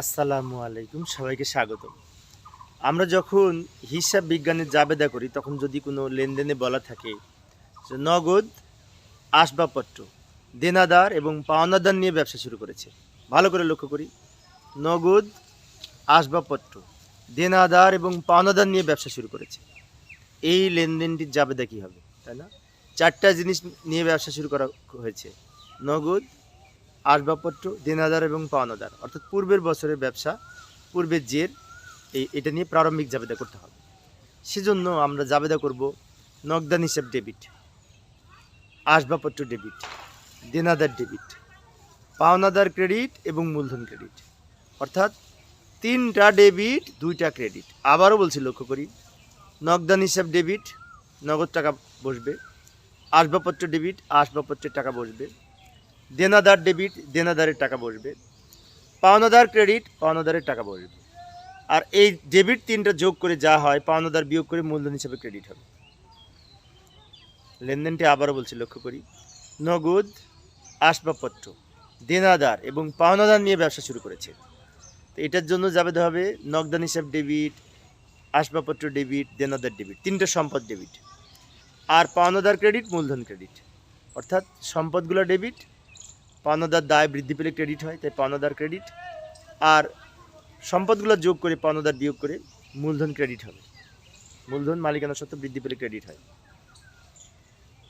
আসসালামু আলাইকুম, সবাইকে স্বাগত আমরা যখন হিসাব বিজ্ঞানের জাবেদা করি, তখন যদি কোনো লেনদেনে বলা থাকে যে নগদ, আসবাবপত্র, দেনাদার এবং পাওনাদার নিয়ে ব্যবসা শুরু করেছে, ভালো করে লক্ষ্য করি, নগদ, আসবাবপত্র, দেনাদার এবং পাওনাদার নিয়ে ব্যবসা শুরু করেছে। এই লেনদেনটির জাবেদা কী হবে, তাই না? চারটা জিনিস নিয়ে ব্যবসা শুরু করা হয়েছে, নগদ আসবাবপত্র দেনাদার এবং পাওনাদার। অর্থাৎ পূর্বের বছরের ব্যবসা, পূর্বের জের, এই এটা নিয়ে প্রারম্ভিক জাবেদা করতে হবে। সেজন্য আমরা জাবেদা করব নগদান হিসাব ডেবিট, আসবাবপত্র ডেবিট দেনাদার ডেবিট, পাওনাদার ক্রেডিট এবং মূলধন ক্রেডিট। অর্থাৎ তিনটা ডেবিট, দুইটা ক্রেডিট। আবারও বলছি, লক্ষ্য করি নগদান হিসাব ডেবিট, নগদ টাকা বসবে, আসবাবপত্র ডেবিট, আসবাবপত্রের টাকা বসবে। দেনাদার ডেবিট, দেনাদারের টাকা বসবে। পাওনাদার ক্রেডিট, পাওনাদারের টাকা বসবে। আর এই ডেবিট তিনটা যোগ করে যা হয়, পাওনাদার বিয়োগ করে মূলধন হিসাবে ক্রেডিট হবে। লেনদেনটি আবারও বলছি, লক্ষ্য করি। নগদ, আসবাবপত্র, দেনাদার এবং পাওনাদার নিয়ে ব্যবসা শুরু করেছে। তো এটার জন্য যাবে হবে নগদান হিসাব ডেবিট, আসবাবপত্র ডেবিট, দেনাদার ডেবিট, তিনটা সম্পদ ডেবিট। আর পাওনাদার ক্রেডিট, মূলধন ক্রেডিট। অর্থাৎ সম্পদগুলো ডেবিট পাওনাদার দায় বৃদ্ধি পেলে ক্রেডিট হয়, তাই পাওনাদার ক্রেডিট আর সম্পদগুলো যোগ করে পাওনাদার বিয়োগ করে মূলধন ক্রেডিট হবে। মূলধন মালিকানা সত্ত্বে বৃদ্ধি পেলে ক্রেডিট হয়।